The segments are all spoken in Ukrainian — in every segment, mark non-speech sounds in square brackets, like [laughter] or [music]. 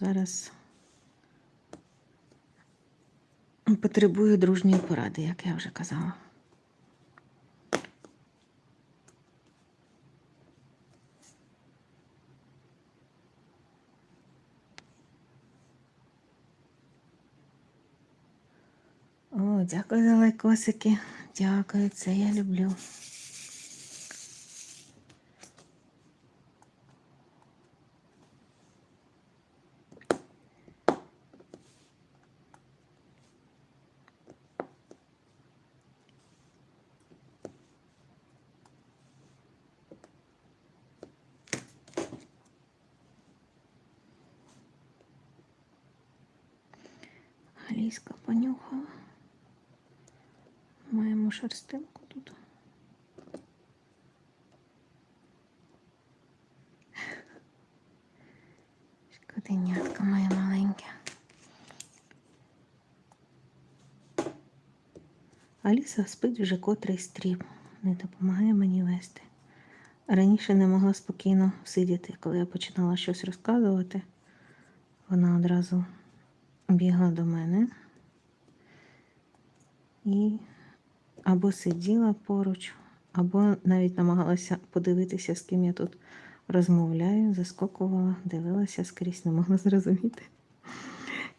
зараз потребую дружньої поради, як я вже казала. О, дякую за лайкосики. Дякую, це я люблю. Аліска понюхала. Маємо шерстинку тут. Шкоденятка моє маленьке. Аліса спить вже котрий стрім, не допомагає мені вести. Раніше не могла спокійно сидіти, коли я починала щось розказувати. Вона одразу бігла до мене і або сиділа поруч, або навіть намагалася подивитися, з ким я тут розмовляю, заскокувала, дивилася скрізь, не могла [laughs] зрозуміти.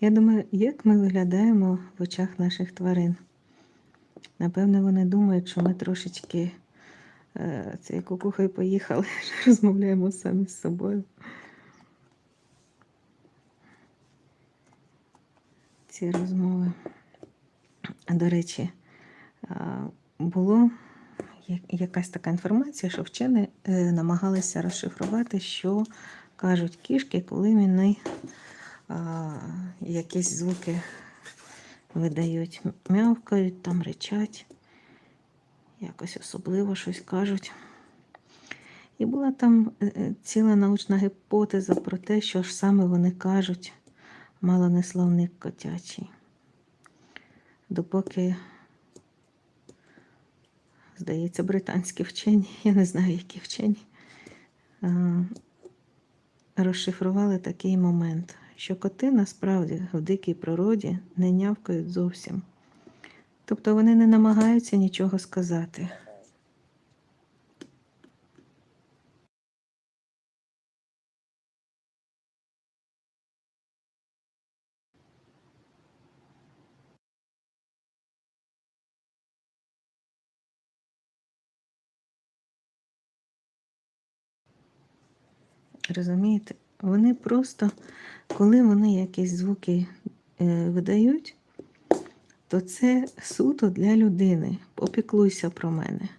Я думаю, як ми виглядаємо в очах наших тварин. Напевно, вони думають, що ми трошечки це кукухою поїхали, [laughs] розмовляємо самі з собою. Ці розмови. До речі, було якась така інформація, що вчені е, намагалися розшифрувати, що кажуть кішки, коли вони якісь звуки видають, м'явкають, там речать, якось особливо щось кажуть. І була там е, е, ціла научна гіпотеза про те, що ж саме вони кажуть, мало не котячий. Допоки, здається, британські вчені, [laughs] я не знаю, які вчені, розшифрували такий момент, що коти насправді в дикій природі не нявкають зовсім. Тобто вони не намагаються нічого сказати. Розумієте? Вони просто, коли вони якісь звуки е, видають, то це суто для людини. Попіклуйся про мене.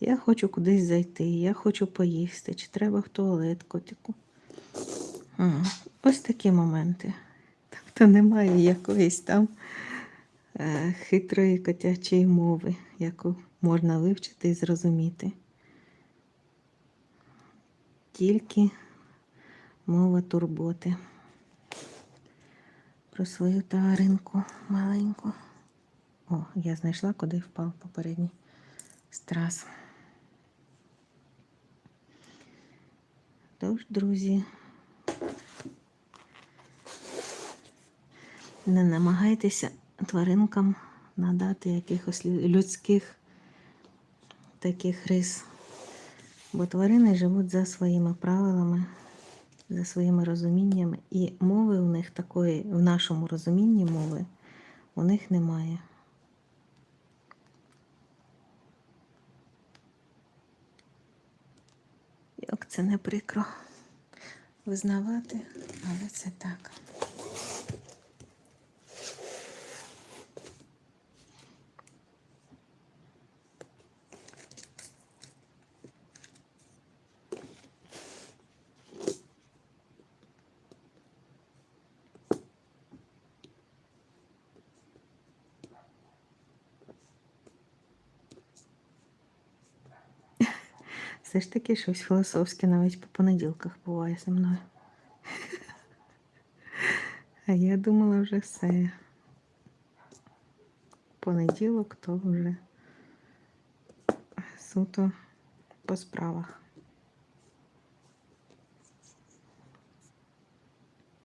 Я хочу кудись зайти, я хочу поїсти, чи треба в туалет котику. М, Ось такі моменти. Тобто немає якоїсь там е, хитрої котячої мови, яку можна вивчити і зрозуміти. Тільки мова турботи про свою тваринку маленьку. О, я знайшла, куди впав попередній страс. Тож, друзі, не намагайтеся тваринкам надати якихось людських таких рис. Бо тварини живуть за своїми правилами, за своїми розуміннями, і мови у них такої, в нашому розумінні мови, у них немає. Як це не прикро визнавати, але це так. Все ж таки щось філософське навіть по понеділках буває зі мною. А я думала вже все. Понеділок то вже суто по справах.